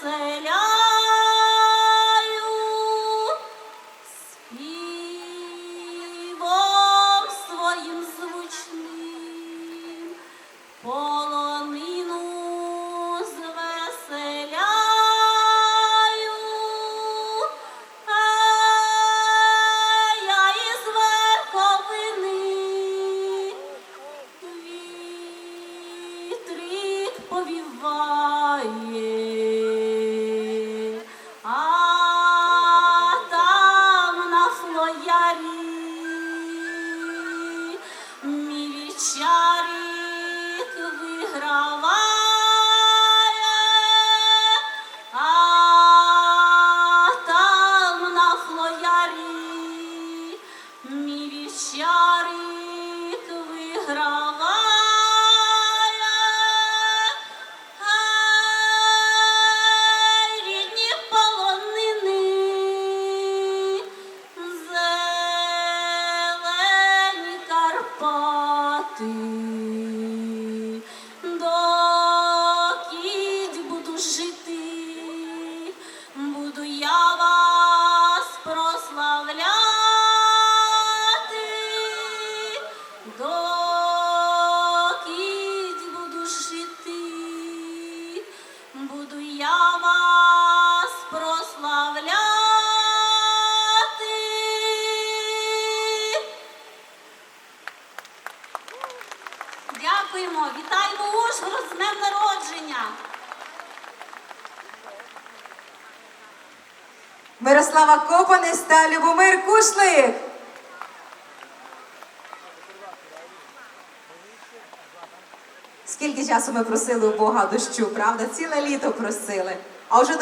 звеселяю, співом своїм полонину звеселяю. Я із верховини вітрик повіває, флоярі мій вічарик виграває, а там на флоярі мій вічарик виграває. Я прославляти. Дякуємо, вітаємо Ужгород з днем народження. Мирослава Копанець та Любомир Кушлик. Скільки часу ми просили у Бога дощу, правда? Ціле літо просили. А вже